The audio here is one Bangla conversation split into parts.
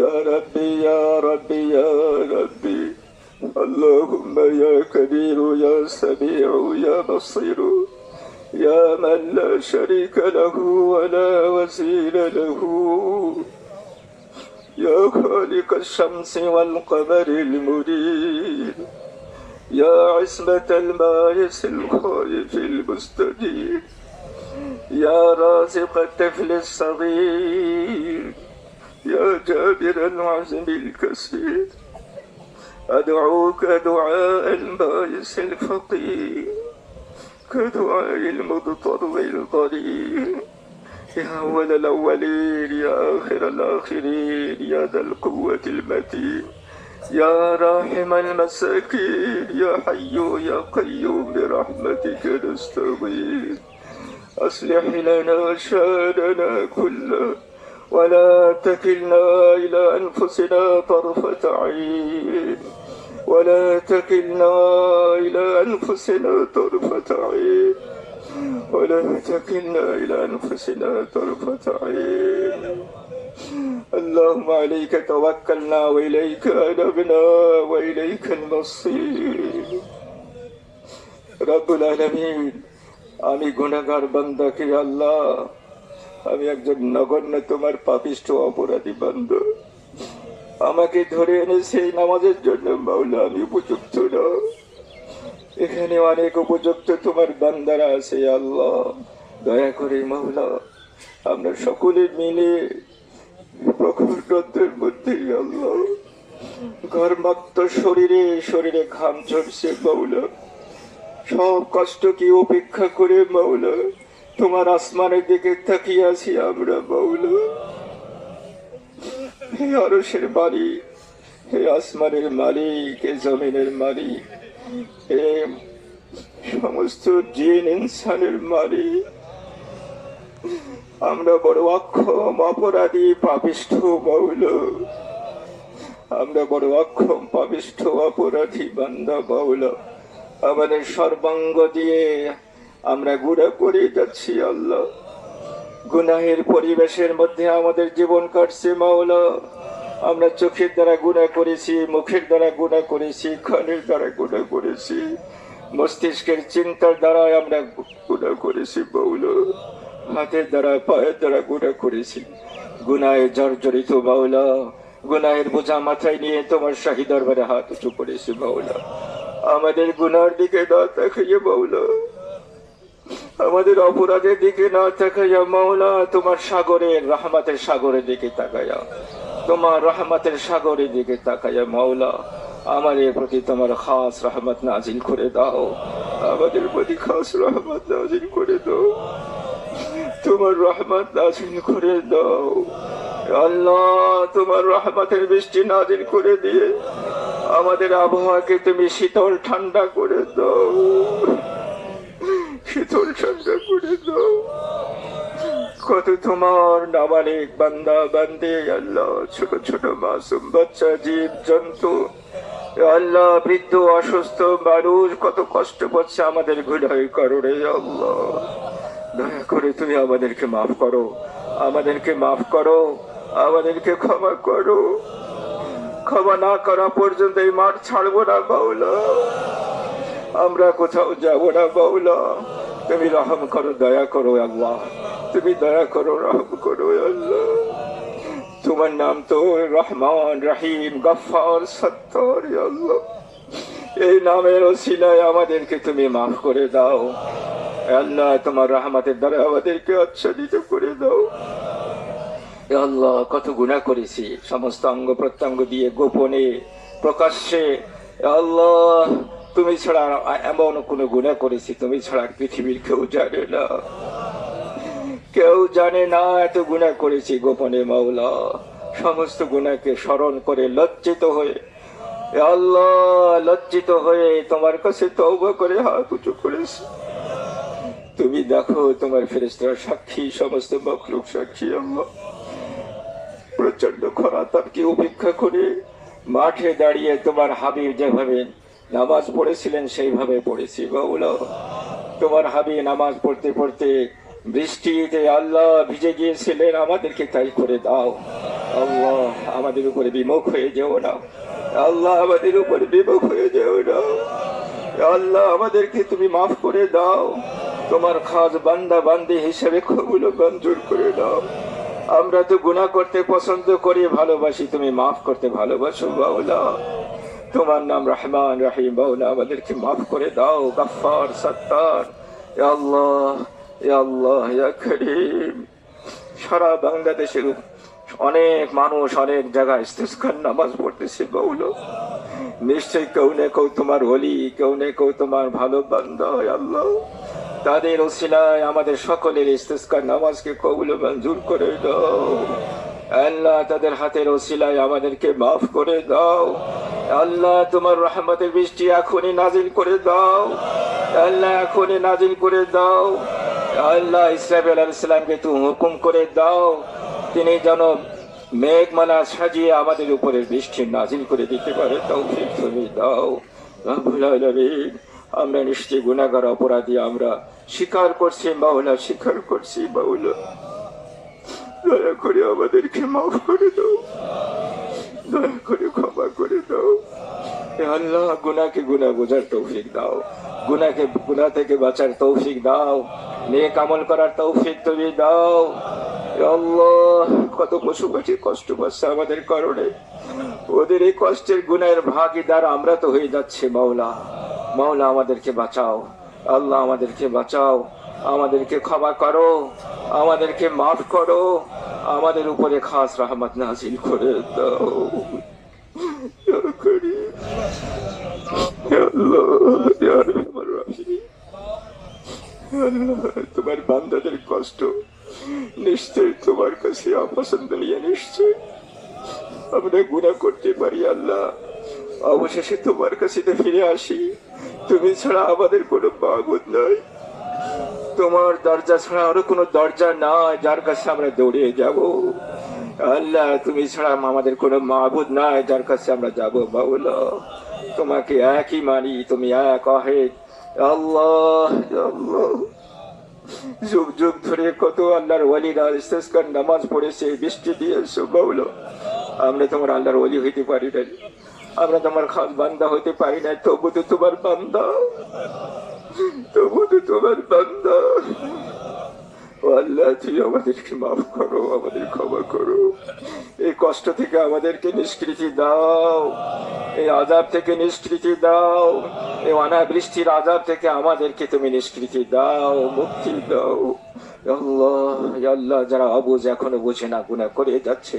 يا ربي يا ربي يا ربي. اللهم يا كبير يا سميع يا بصير. يا من لا شريك له ولا وزير له. يا خالق الشمس والقمر المنير يا عصمة المايس الخائف المستجيب يا رازق الطفل الصغير. يا جابر العزم الكثير أدعوك دعاء البائس الفقير كدعاء المضطر الضرير يا أول الأولين يا آخر الآخرين يا ذا القوة المتين. يا راحم المساكين يا حي يا قيوم برحمتك نستغيث أصلح لنا شاننا كله. ولا تكلنا إلى أنفسنا طرفة عين ولا تكلنا إلى أنفسنا طرفة عين ولا تكلنا إلى أنفسنا طرفة عين اللهم عليك توكلنا وإليك أنبنا وإليك المصير رب العالمين আমি গুণাগার বান্দাকে আল্লাহ আমি একজন নগণ্য তোমার পাপিষ্ঠ অপরাধী বান্ধ। আমাকে ধরে এনে সেই নামাজের জন্য মাওলা, আমি উপযুক্ত না। এখানে অনেক উপযুক্ত তোমার বান্দারা আছে, আল্লাহ। দয়া করে মাওলা, আমরা সকলে মিলে প্রখর রোদ্রের মধ্যে, আল্লাহ। ঘরমাক্ত শরীরে শরীরে ঘাম ঝরছে মাওলা। সব কষ্টকে উপেক্ষা করে মাওলা? তোমার আসমানের দিকে তাকিয়ে আছি আমরা, মাওলা। হে আরসের বাড়ি হে আসমানের মালিক, হে জমিনের মালিক, হে সমস্ত জিন, ইনসানের মালিক। আমরা বড় অক্ষম, অপরাধী, পাপিষ্ঠ বাউল আমরা বড় অক্ষম, পাপিষ্ঠ, অপরাধী বান্দা বাউল আমাদের সর্বাঙ্গ দিয়ে আমরা গুড়া করে যাচ্ছি, আল্লাহ। গুনাহের পরিবেশের মধ্যে আমাদের জীবন কাটছে, মাওলা। আমরা চোখের দ্বারা গুণা করেছি, মুখের দ্বারা গুণা করেছি, কানের দ্বারা গুণা করেছি। মস্তিষ্কের চিন্তার দ্বারা আমরা গুণা করেছি বাউল হাতের দ্বারা, পায়ের দ্বারা গুণা করেছি। গুনায় জর্জরিত বাউলা গুনাহের বোঝা মাথায় নিয়ে তোমার শাহী দরবারে হাত উঁচু করেছি বাউলা আমাদের গুনার দিকে না তাকাইয়ে বাউলা আমাদের অপরাধের দিকে না তাকাইয়া মাওলা, তোমার সাগরের রহমাতের সাগরের দিকে তাকাইয়া। তোমার রহমতের সাগরের দিকে তাকাইয়া মাওলা আমাদের প্রতি তোমার খাস রহমত নাজিল করে দাও। আমাদের প্রতি খাস রহমত নাজিল করে দাও। তোমার রহমত নাজিল করে দাও। আল্লাহ, তোমার রহমতের বৃষ্টি নাজিল করে দিয়ে আমাদের আবহাওয়াকে তুমি শীতল ঠান্ডা করে দাও। শীতল ঠান্ডা করে দাও কত তোমার নাবালিক বান্দা, বান্দে, আল্লাহ, ছোট ছোট মাসুম বাচ্চা, জীব, জন্তু। আল্লাহ, বৃদ্ধ, অসুস্থ মানুষ, কত কষ্ট পাচ্ছে আমাদের গুনাহের কারণে, আল্লাহ। দয়া করে তুমি আমাদেরকে মাফ করো। আমাদেরকে মাফ করো। আমাদেরকে ক্ষমা করো। ক্ষমা না করা পর্যন্ত এই মাঠ ছাড়বো না বাউলা আমরা কোথাও যাব না বাউলা তুমি রহম করো, দয়া করো, আল্লাহ। তুমি দয়া করো, রহম করো আল্লাহ। তোমার নাম তো রহমান, রাহিম গফার সত্তর আল্লাহ। এই নামের ওসিলায় আমাদেরকে তুমি মাফ করে দাও। আল্লাহ, তোমার রহমতের দ্বারা আমাদেরকে আচ্ছাদিত করে দাও। আল্লাহ, কত গুণা করেছি। সমস্ত অঙ্গ প্রত্যঙ্গ দিয়ে গোপনে, প্রকাশ্যে। আল্লাহ তুমি ছাড়া এমন কোনো গুণা করেছি, তুমি ছাড়া পৃথিবীর কেউ জানে না। কেউ জানে না এত গুণা করেছি গোপনে মাওলা। সমস্ত গুণাকে স্মরণ করে লজ্জিত হয়ে আল্লাহ, লজ্জিত হয়ে তোমার কাছে তওবা করে হাত উঁচু করেছি। তুমি দেখো তোমার ফেরেস্তার সাক্ষী, সমস্ত মখলুক সাক্ষী আল্লাহ প্রচণ্ড খরা তাপকে উপেক্ষা করে মাঠে দাঁড়িয়ে তোমার হাবিব যেভাবে নামাজ পড়েছিলেন, সেইভাবে পড়েছি। বাউলা, তোমার হাবি নামাজ পড়তে পড়তে বৃষ্টিতে আল্লাহ ভিজে গিয়েছিলেন, আমাদেরকে তাই করে দাও। আল্লাহ আমাদের উপরে বিমুখ হয়ে যেও না। আল্লাহ আমাদের উপরে বিমুখ হয়ে যেও না। আল্লাহ আমাদেরকে তুমি মাফ করে দাও। তোমার খাস বান্দা বান্দি হিসেবে কবুল মঞ্জুর করে দাও। আমরা তো গুনাহ করতে পছন্দ করি, ভালোবাসি, তুমি মাফ করতে ভালোবাসো, বাউলা। তোমার নাম রহমান রাহিম বাউলা আমাদেরকে মাফ করে দাও গাফার সত্তার। আল্লাহ আল্লাহ করিম। সারা বাংলাদেশের অনেক মানুষ অনেক জায়গায় ইস্তেস্কার নামাজ পড়তেছে বাউলো নিশ্চয় কেউ না কেউ তোমার হলি কেউ না কেউ তোমার ভালো বান্ধব আল্লাহ। তাদের ওসিলায় আমাদের সকলের ইস্তেস্কার নামাজকে কবুল মঞ্জুর করে দাও। আল্লাহ তাদের হাতের ওসিলায় আমাদেরকে মাফ করে দাও। আল্লাহ, তোমার রহমতের বৃষ্টি এখনই নাজিল করে দাও। আল্লাহ, এখনই নাজিল করে দাও। আল্লাহ, ইসরাফিল আলাইসালামকে তুমি হুকুম করে দাও। তিনি যেন মেঘমালা সাজিয়ে আমাদের উপরে বৃষ্টি নাজিল করে দিতে পারে। তৌফিক তুমি দাও। আমরা নিশ্চয়ই গুণাগার অপরাধী, আমরা স্বীকার করছি বাউলা স্বীকার করছি বাউলা দয়া করে আমাদেরকে মাফ করে দাও। দয়া করে ক্ষমা করে দাও আল্লাহ গুনাকে গুনা বোঝার তৌফিক দাও গুনাকে গুনা থেকে বাঁচার তৌফিক দাও নেক আমল করার তৌফিক তুমি দাও আল্লাহ কত পশু পাখি কষ্ট পাচ্ছে আমাদের কারণে ওদের এই কষ্টের গুণের ভাগিদার আমরা তো হয়ে যাচ্ছে মাওলা মাওলা আমাদেরকে বাঁচাও আল্লাহ আমাদেরকে বাঁচাও আমাদেরকে ক্ষমা করো আমাদেরকে মাফ করো আমাদের উপরে খাস রহমত নাজিল করে দাও। তোমার বান্দাদের কষ্ট নিশ্চয় তোমার কাছে অপছন্দ নিয়ে নিশ্চয় আমরা গুণা করতে পারি, আল্লাহ। অবশেষে তোমার কাছে ফিরে আসি। তুমি ছাড়া আমাদের কোনো বাগুদ নাই। তোমার দরজা ছাড়া আরও কোনো দরজা নাই, যার কাছে আমরা দৌড়ে যাব। আল্লাহ, তুমি ছাড়া আমাদের কোনো মাহবুদ নাই, যার কাছে আমরা যাব বাউলা তোমাকে একই মানি, তুমি এক অহেদ। আল্লাহ যুগ যুগ ধরে কত আল্লাহর ওয়ালিরা ইস্তেস্কার নামাজ পড়েছে, বৃষ্টি দিয়েছ বাউলো আমরা তোমার আল্লাহর ওলি হইতে পারি না আমরা তোমার খাস বান্দা হইতে পারি না তবু তো তোমার বান্দা। তবু তো তোমার বান্দা। আল্লাহ, তুমি আমাদেরকে মাফ করো, আমাদের ক্ষমা করো। এই কষ্ট থেকে আমাদেরকে নিষ্কৃতি দাও। এই আজাব থেকে নিষ্কৃতি দাও। এই অনাবৃষ্টির আজাব থেকে আমাদেরকে তুমি নিষ্কৃতি দাও, মুক্তি দাও। আল্লাহ আল্লাহ, যারা অবুঝ এখনও বোঝে না গুণা করে যাচ্ছে,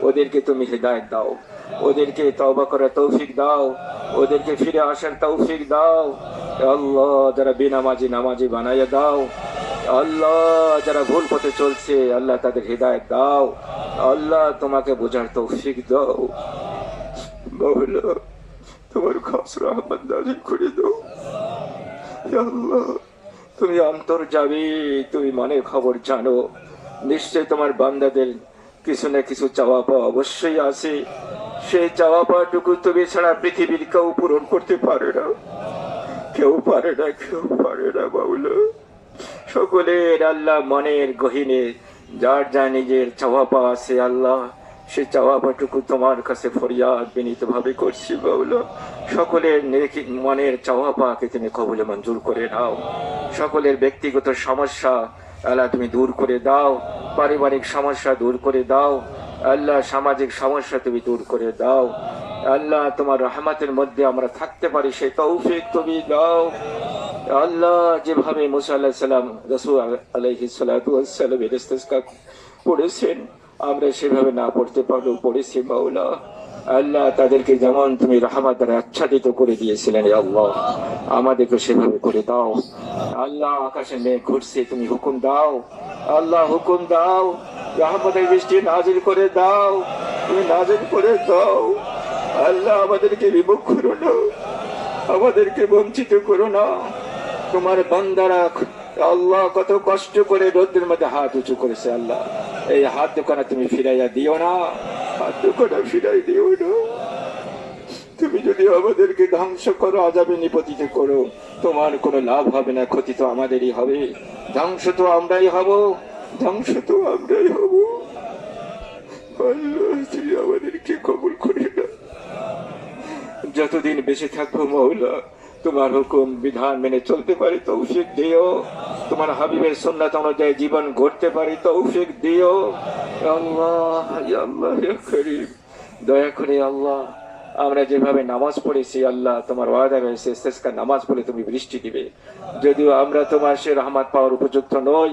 ওদেরকে তুমি হৃদায়ত দাও। ওদেরকে তওবা করার তৌফিক দাও, ওদেরকে ফিরে আসার তৌফিক দাও। আল্লাহ, যারা বেনামাজি নামাজি বানাইয়া দাও, আল্লাহ, যারা ভুল পথে চলছে, আল্লাহ তাদের হৃদায়ত দাও। আল্লাহ, তোমাকে বোঝার তৌফিক দাও। তোমার খাস রহমত নাজিল করে দাও। আল্লাহ, তুমি অন্তর যাবে তুমি মনে খবর জানো। নিশ্চয় তোমার বান্দাদের কিছু না কিছু চাওয়া পাওয়া অবশ্যই আছে। সেই চাওয়া পাওয়াটুকু তুমি ছাড়া পৃথিবীর কেউ পূরণ করতে পারে না। কেউ পারে না, কেউ পারে না, বাবুলা। সকলের আল্লাহ মনের গহিনে, যার যা নিজের চাওয়া পাওয়া আছে আল্লাহ সে চাওয়া পাটুকু তোমার কাছে ফরিয়াদ বিনীত ভাবে করছি, বাবুল। সকলের মনের চাওয়া পাওয়াকে তুমি কবলে মঞ্জুর করে নাও। সকলের ব্যক্তিগত সমস্যা আল্লাহ তুমি দূর করে দাও। পারিবারিক সমস্যা দূর করে দাও। আল্লাহ সামাজিক সমস্যা তুমি দূর করে দাও। আল্লাহ, তোমার রহমতের মধ্যে আমরা থাকতে পারি, সেই তৌফিক তুমি দাও। আল্লাহ, যেভাবে মুসা আল্লাহ সাল্লাম আলহি পড়েছেন আমরা সেভাবে না পড়তে পারলেও পড়েছি, মাওলা। আল্লাহ, তাদেরকে যেমন তুমি রহমত দ্বারা আচ্ছাদিত করে দিয়েছিলেন আল্লাহ, আমাদেরকে সেভাবে করে দাও। আল্লাহ, আকাশে মেঘ ঘুরছে, তুমি হুকুম দাও। আল্লাহ, হুকুম দাও। রহমতের বৃষ্টি নাজিল করে দাও। তুমি নাজিল করে দাও। আল্লাহ আমাদেরকে বিমুখ করো না। আমাদেরকে বঞ্চিত করো না। তোমার বান্দারা আল্লাহ কত কষ্ট করে রোদ্রের মধ্যে হাত উঁচু করেছে আল্লাহ। এই হাত দোকানে তুমি ফিরাইয়া দিও না। হাত দোকানে ফিরাই দিও না। তুমি যদি আমাদেরকে ধ্বংস করো আজাবে নিপতিত করো, তোমার কোনো লাভ হবে না, ক্ষতি তো আমাদেরই হবে। ধ্বংস তো আমরাই হব। ধ্বংস তো আমরাই হব। আল্লাহ আমাদেরকে কবুল করে না। যতদিন বেঁচে থাকব মৌলা, তোমার হুকুম, বিধান মেনে চলতে পারি, তৌফিক দিও। তোমার হাবিবের সন্ন্যাত অনুযায়ী জীবন গড়তে পারি, তৌফিক দিও। আল্লাহ আল্লাহ দয়া করে আল্লাহ, আমরা যেভাবে নামাজ পড়েছি, আল্লাহ তোমার ওয়াদা রয়েছে, শেষকার নামাজ পড়ে তুমি বৃষ্টি দিবে। যদিও আমরা তোমার সে রহমত পাওয়ার উপযুক্ত নই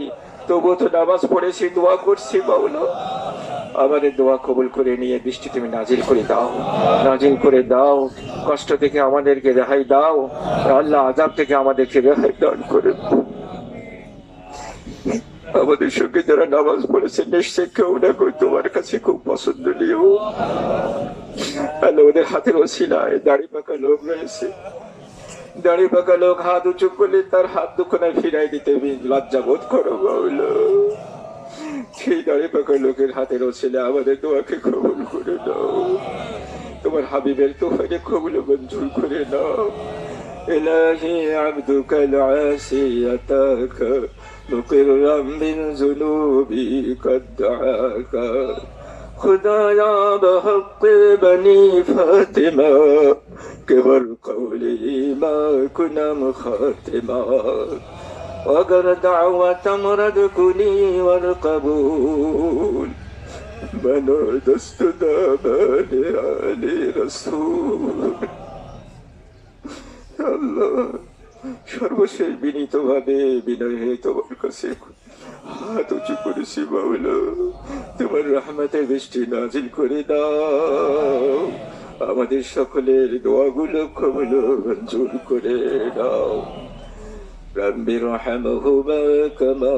তবুও তো নামাজ পড়েছি, দোয়া করছি বাউলো আমাদের দোয়া কবুল করে নিয়ে বৃষ্টি তুমি নাজিল করে দাও। নাজিল করে দাও। কষ্ট থেকে আমাদেরকে রেহাই দাও। আল্লাহ আজাব থেকে আমাদেরকে রেহাই দান করে আমাদের সঙ্গে যারা নামাজ পড়েছে, নিশ্চয় কেউ না কেউ তোমার কাছে খুব পছন্দনীয় আল্লাহ ওদের হাতের ওসিলায় দাড়ি পাকা লোক রয়েছে। দাড়ি পাকা লোক হাত উঁচু করলে তার হাত দুখানায় ফিরাই দিতে লজ্জা বোধ করো বাউলো সেই দাড়ি পাকা লোকের হাতের ওসিলে আমাদের তোমাকে কবুল করে দাও তোমার হাবিবের তোফাকে কবুল মঞ্জুর করে দাও إلهي عبدك العاسي أتاك مقرا بالذنوب قد دعاك خدايا بحق بني فاطمة كبر قولي ما كنا مخاتما وقر دعوة مرد كلي والقبول بنو دست دامان علي رسول আল্লাহ সর্বশেষ বিনীত ভাবে বিনয় হয়ে তোমার কাছে হাত উঁচু করেছি বাউলা তোমার রহমতের বৃষ্টি নাজিল করে দাও আমাদের সকলের দোয়াগুলো কবুলো মঞ্জুর করে দাও رب ارحمهما كما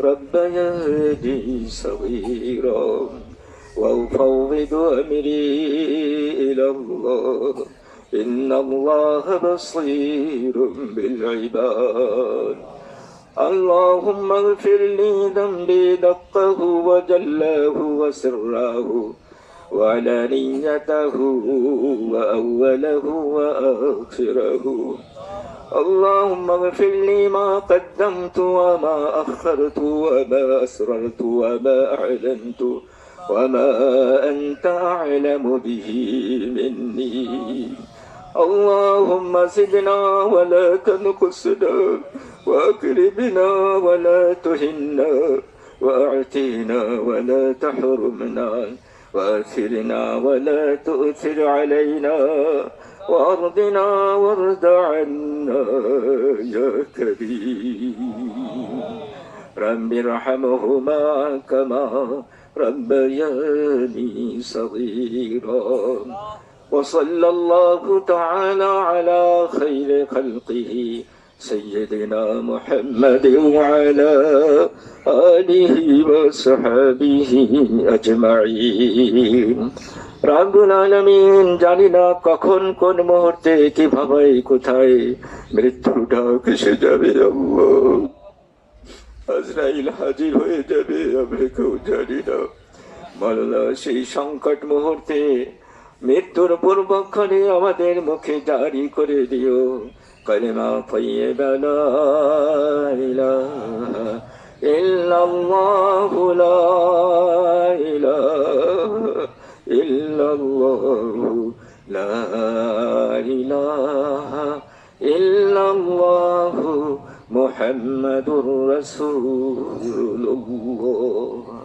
ربياني صغيرا وأفوض أمري إلى الله إن الله بصير بالعباد اللهم اغفر لي ذنبي دقه وجله وسره وعلانيته وأوله وآخره. اللهم اغفر لي ما قدمت وما أخرت وما أسررت وما أعلنت وما أنت أعلم به مني. اللهم زدنا ولا تنقصنا وأكرمنا ولا تهنا وأعطينا ولا تحرمنا. وآثرنا ولا تؤثر علينا وأرضنا وارض عنا يا كريم. رب ارحمهما كما ربياني صغيرا. وصلى الله تعالى على خير خلقه سيدنا محمد وعلى آله وصحبه أجمعين রাব্বুল আলামিন জানি না কখন কোন মুহূর্তে কিভাবে কোথায় মৃত্যুর ডাক এসে যাবে আল্লাহ আজরাইল হাজির হয়ে যাবে আমরা কেউ জানি না মাওলানা সেই সংকট মুহূর্তে মৃত্যুর পূর্বক্ষণে আমাদের মুখে জারি করে দিও كلمة طيبة لا إله إلا الله لا إله إلا الله لا إله إلا الله محمد رسول الله.